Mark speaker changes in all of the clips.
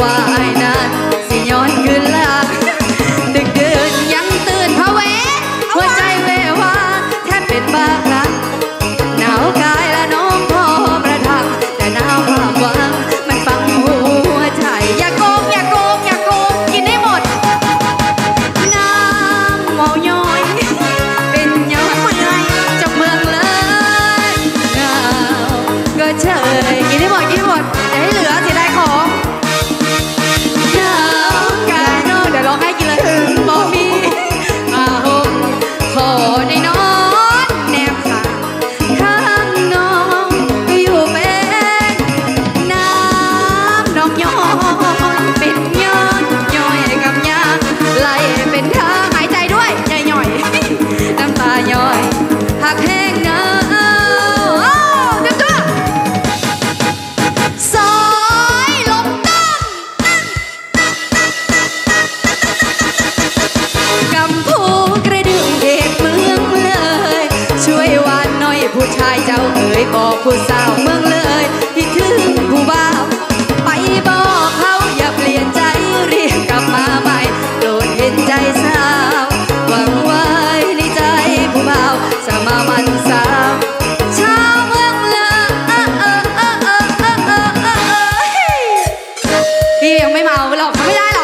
Speaker 1: voar เป็นยอดย่อยกับยางไหลเป็นทางหายใจด้วยใหญ่หน่อยน้ำตายอยหักแห้งเนอะเต็มตัวซอต้งกำพูกระดึงเอกเมืองเลยช่วยวานน่อยผู้ชายเจ้าเอ๋ยบอกผู้สาวเมืองเลยที่ถึงผู้บ้า ไม่ไ了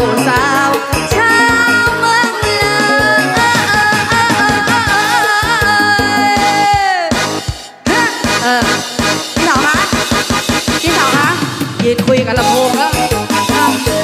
Speaker 1: เมือเลยพี่สาวคะพี่สาวคะยืนคุยกับลำโพงแล้ว